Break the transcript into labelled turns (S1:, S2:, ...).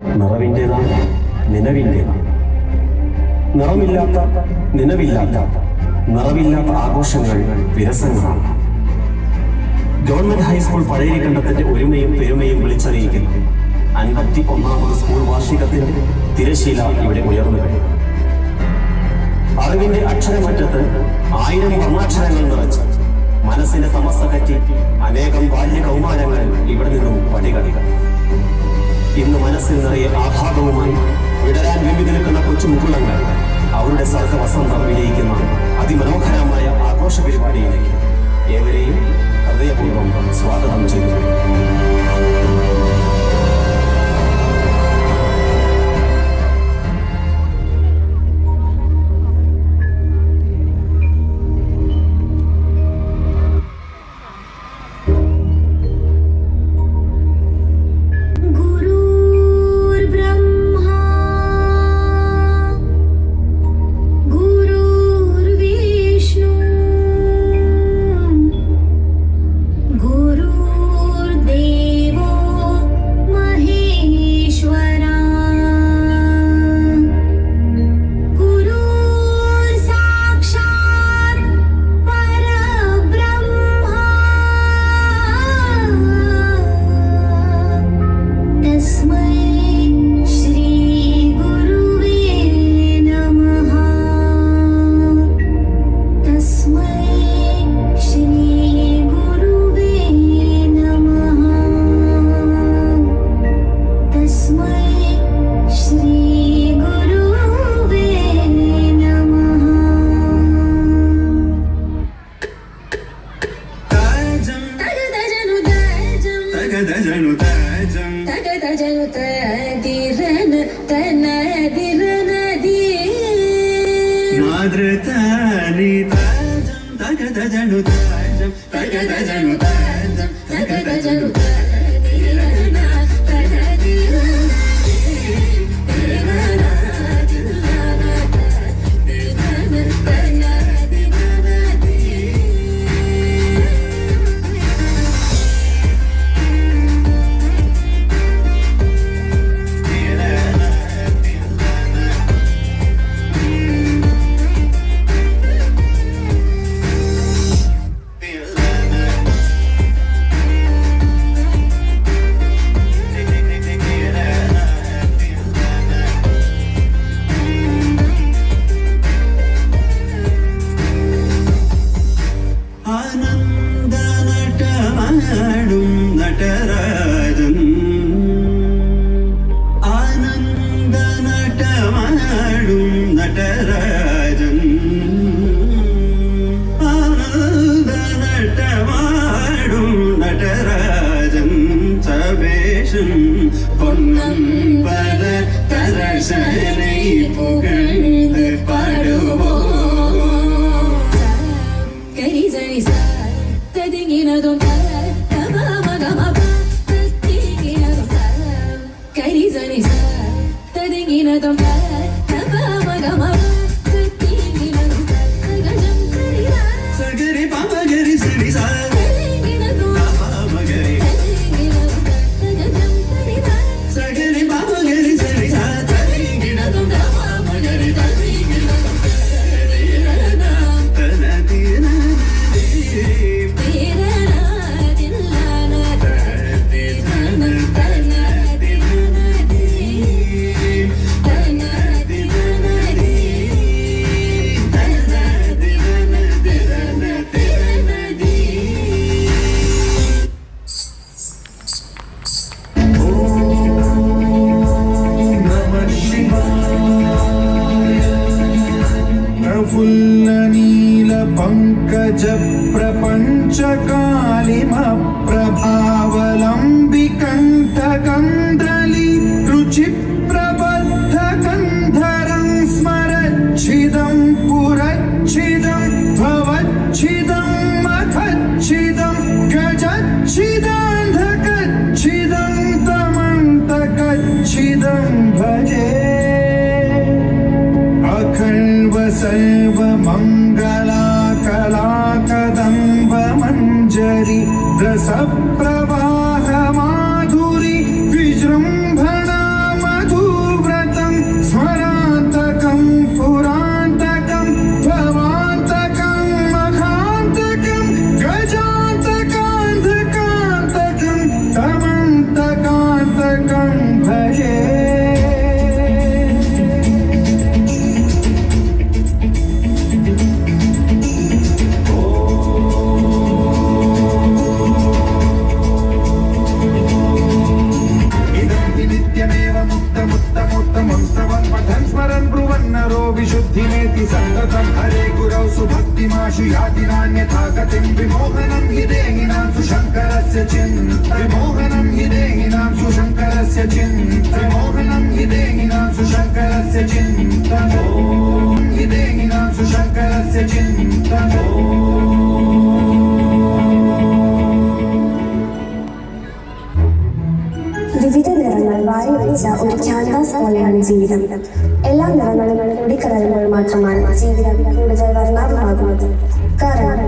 S1: നിറവിന്റെതാണ് നിലവിന്റെതാണ്. നിറമില്ലാത്ത നിലവില്ലാത്ത നിറവില്ലാത്ത ആഘോഷങ്ങൾ വിരസങ്ങളാണ് government high school പഴയരിക്കണ്ടത്തിന്റെ ഒരുമയും പെരുമയും വിളിച്ചറിയിക്കുന്നു. അൻപത്തി ഒന്നാമത് സ്കൂൾ വാർഷികത്തിന്റെ തിരശീല ഇവിടെ ഉയർന്നു കഴിഞ്ഞു. അറിവിന്റെ അക്ഷരമറ്റത്ത് ആയിരം വർണാക്ഷരങ്ങൾ നിറച്ച് മനസ്സിന്റെ തമസകറ്റി അനേകം ബാല്യ കൗമാരങ്ങൾ ഇവിടെ നിന്നും പടികടികൾ ഇന്ന് മനസ്സിൽ നിറയെ ആഘാതവുമായി വിടരാൻ വിമ്പി നിൽക്കുന്ന കൊച്ചു മുകുളങ്ങൾ അവരുടെ സർഗ വസന്തം വിജയിക്കുന്ന അതിമനോഹരമായ ആഘോഷ പരിപാടിയിലേക്ക് ഏവരെയും ഹൃദയപൂർവം സ്വാഗതം ചെയ്തു
S2: தஜனு தஜம் தஜ தஜனு ததிரன தனதிரன தி
S3: மாதృతాని தஜம் தஜ தஜனு தஜம் தஜ தஜனு தஜம் தஜ தஜனு reason is that. The thing in a प्रपञ्चकालिमप्रभावलम्बिकण्टकम् criança भाषयातिनान्यथा गतिं विमोहनं हि देहिनां सुशङ्करस्य चिन्त विमोहनं हि देहिनां सुशङ्करस्य चिन्त
S4: നിറച്ച ഒരു ക്യാൻവാസ് പോലെയാണ് ജീവിതം. എല്ലാ നിറങ്ങളും കൂടിക്കലരുമ്പോൾ മാത്രമാണ് ജീവിതം കൂടുതൽ വർണാഭമാകുന്നത് കാരണം